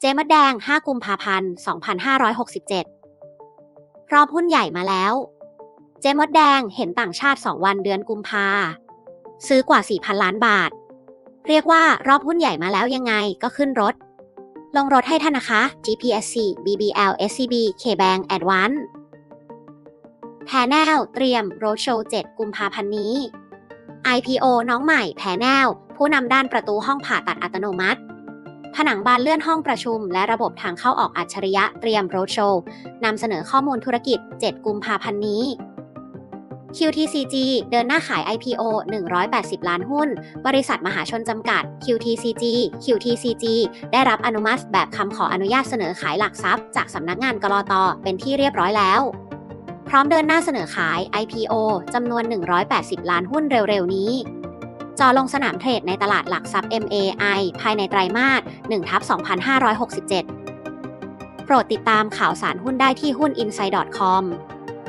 เจมดแดง 5 กุมภาพันธ์ 2567รอบหุ้นใหญ่มาแล้ว เจมดแดงเห็นต่างชาติ 2 วันเดือนกุมภา ซื้อกว่า 4,000 ล้านบาท เรียกว่ารอบหุ้นใหญ่มาแล้วยังไงก็ขึ้นรถ ลงรถให้ท่านนะคะ GPSC BBL SCB KBank Advance แพนแนลเตรียมโรดโชว์ 7 กุมภาพันธ์นี้ IPO น้องใหม่แพนแนลผู้นำด้านประตูห้องผ่าตัดอัตโนมัติ ผนังบานเลื่อนห้องประชุม และระบบทางเข้าออกอัจฉริยะเตรียมโรดโชว์นำเสนอข้อมูลธุรกิจ 7 กุมภาพันธ์นี้ QTCG เดินหน้าขาย IPO 180 ล้านหุ้น บริษัทมหาชนจำกัด QTCG QTCG ได้รับอนุมัติแบบคำขออนุญาตเสนอขายหลักทรัพย์ จากสำนักงานกรอตเป็นที่เรียบร้อยแล้ว พร้อมเดินหน้าเสนอขาย IPO จำนวน 180 ล้านหุ้นเร็วๆนี้ จอลงสนามเทรดในตลาดหลักทรัพย์ MAI ภายในไตรมาส1ทับ2567 โปรดติดตามข่าวสารหุ้นได้ที่หุ้น inside.com